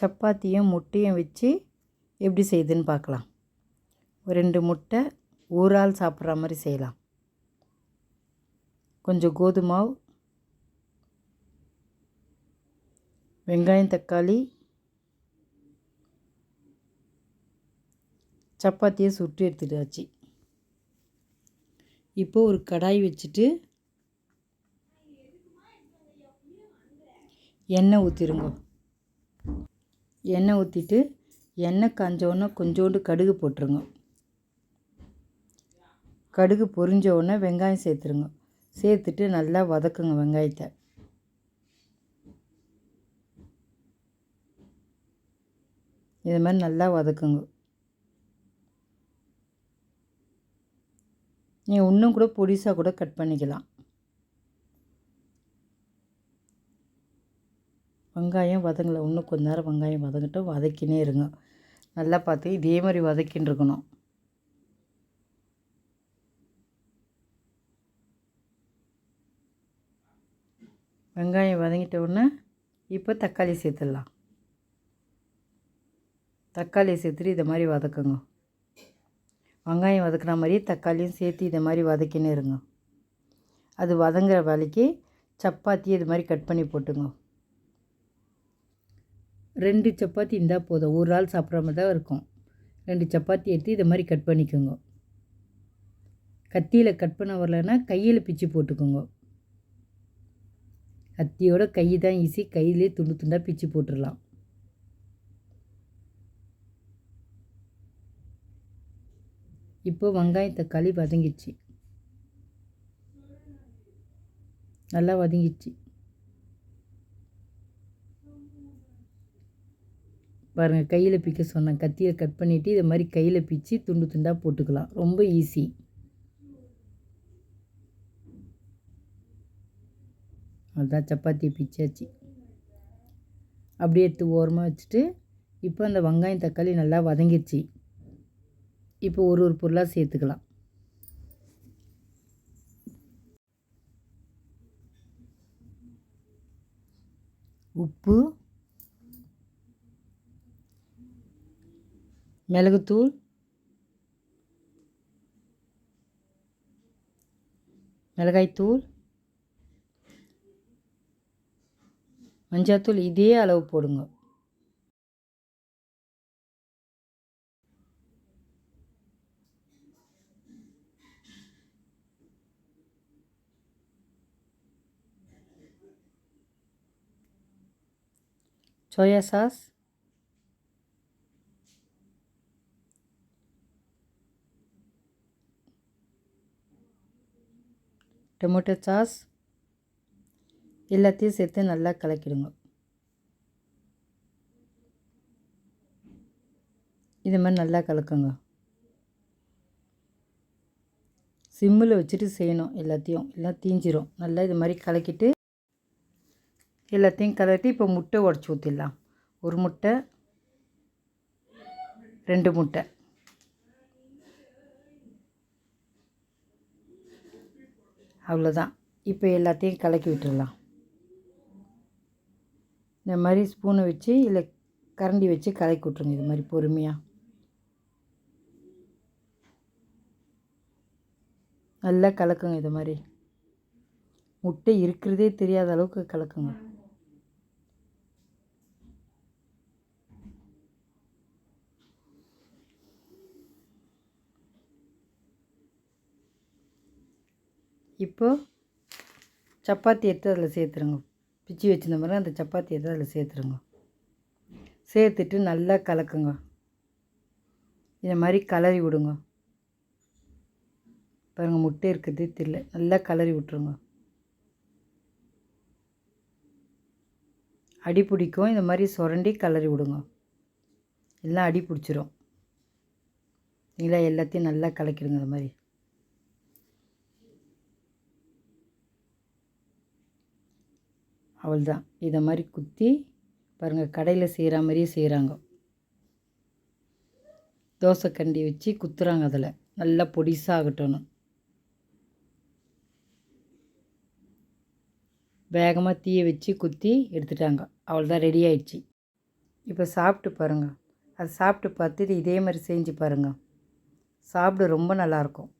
சப்பாத்தியும் முட்டையும் வச்சு எப்படி செய்யுதுன்னு பார்க்கலாம். ரெண்டு முட்டை ஒரு ஆள் சாப்பிட்ற மாதிரி செய்யலாம். கொஞ்சம் கோதுமாவு வெங்காயம் தக்காளி சப்பாத்தியை சுட்டு எடுத்துட்டாச்சு. இப்போ ஒரு கடாய் வச்சுட்டு எண்ணெய் ஊற்றிருங்க எண்ணெய் ஊற்றிட்டு எண்ணெய் காஞ்சோடனே கொஞ்சோண்டு கடுகு போட்டுருங்க. கடுகு பொரிஞ்ச உடனே வெங்காயம் சேர்த்துருங்க. சேர்த்துட்டு நல்லா வதக்குங்க வெங்காயத்தை. இது மாதிரி நல்லா வதக்குங்க. நீங்கள் இன்னும் கூட பொடிசாக கூட கட் பண்ணிக்கலாம். வெங்காயம் வதங்கலை. இன்னும் கொஞ்ச நேரம் வெங்காயம் வதங்கிட்டு வதக்கினே இருங்க. நல்லா பார்த்து இதே மாதிரி வதக்கின்னு இருக்கணும். வெங்காயம் வதங்கிட்ட உடனே இப்போ தக்காளி சேர்த்துடலாம். தக்காளி சேர்த்துட்டு இதை மாதிரி வதக்குங்க. வெங்காயம் வதக்குன மாதிரி தக்காளியும் சேர்த்து இதை மாதிரி வதக்கினே இருங்க. அது வதங்குற வேலைக்கு சப்பாத்தி இது மாதிரி கட் பண்ணி போட்டுங்க. ரெண்டு சப்பாத்தி இருந்தால் போதும். ஒரு ஆள் சாப்பிட்ற மாதிரி தான் இருக்கும். ரெண்டு சப்பாத்தி எடுத்து இதை மாதிரி கட் பண்ணிக்கோங்க. கத்தியில் கட் பண்ண வரலன்னா கையில் பிச்சு போட்டுக்கோங்க. கத்தியோட கை தான் ஈஸி கையிலே துண்டு துண்டாக பிச்சு போட்டுடலாம். இப்போ வெங்காயம் தக்காளி வதங்கிச்சு நல்லா வதங்கிச்சு பாருங்கள் கையில் பிக்க சொன்னேன் கத்தியை கட் பண்ணிவிட்டு இதை மாதிரி கையில் பிச்சு துண்டு துண்டாக போட்டுக்கலாம். ரொம்ப ஈஸி. அதுதான் சப்பாத்தி பிச்சாச்சு. அப்படியே எடுத்து ஓரமாக வச்சுட்டு இப்போ அந்த வெங்காயம் தக்காளி நல்லா வதங்கிடுச்சு இப்போ ஒரு ஒரு பொருளாக சேர்த்துக்கலாம். உப்பு மிளகுத்தூள் மிளகாய்த்தூள் மஞ்சாத்தூள் இதே அளவு போடுங்க. சோயா சாஸ் டொமேட்டோ சாஸ் எல்லாத்தையும் சேர்த்து நல்லா கலக்கிடுங்க. இது மாதிரி நல்லா கலக்குங்க. சிம்மில் வச்சுட்டு செய்யணும் எல்லாத்தையும். எல்லாம் தீஞ்சிரும். நல்லா இது மாதிரி கலக்கிட்டு எல்லாத்தையும் கலட்டி இப்போ முட்டை உடச்சி ஊற்றிடலாம் ஒரு முட்டை ரெண்டு முட்டை. அவ்வளோதான். இப்போ எல்லாத்தையும் கலக்கி விட்டுடலாம். இந்த மாதிரி ஸ்பூனை வச்சு இல்லை கரண்டி வச்சு கலக்கி விட்ருங்க இது மாதிரி பொறுமையாக நல்லா கலக்குங்க இது மாதிரி. முட்டை இருக்கிறதே தெரியாத அளவுக்கு கலக்குங்க. இப்போது சப்பாத்தி எடுத்து அதில் சேர்த்துருங்க. பிச்சு வச்சிருந்த மாதிரி அந்த சப்பாத்தி எடுத்து அதில் சேர்த்துருங்க. சேர்த்துட்டு நல்லா கலக்குங்க. இதை மாதிரி கலரி விடுங்க. பாருங்கள் முட்டை இருக்கிறது தெரியல. நல்லா கலரி விட்டுருங்க. அடி பிடிக்கும் இந்த மாதிரி சுரண்டி கலரி விடுங்க. எல்லாம் அடி பிடிச்சிரும். இல்லை எல்லாத்தையும் நல்லா கலக்கிடுங்க இந்த மாதிரி. அவள்தான். இதை மாதிரி குத்தி பாருங்கள் கடையில் செய்கிற மாதிரியே செய்கிறாங்க தோசை கண்டி வச்சு குத்துறாங்க அதில். நல்லா பொடிசாகட்டணும் வேகமாக தீயை வச்சு குத்தி எடுத்துட்டாங்க. அவள் தான் ரெடி ஆயிடுச்சு. இப்போ சாப்பிட்டு பாருங்கள் அது சாப்பிட்டு பார்த்துட்டு இதே மாதிரி செஞ்சு பாருங்கள் சாப்பிட ரொம்ப நல்லாயிருக்கும்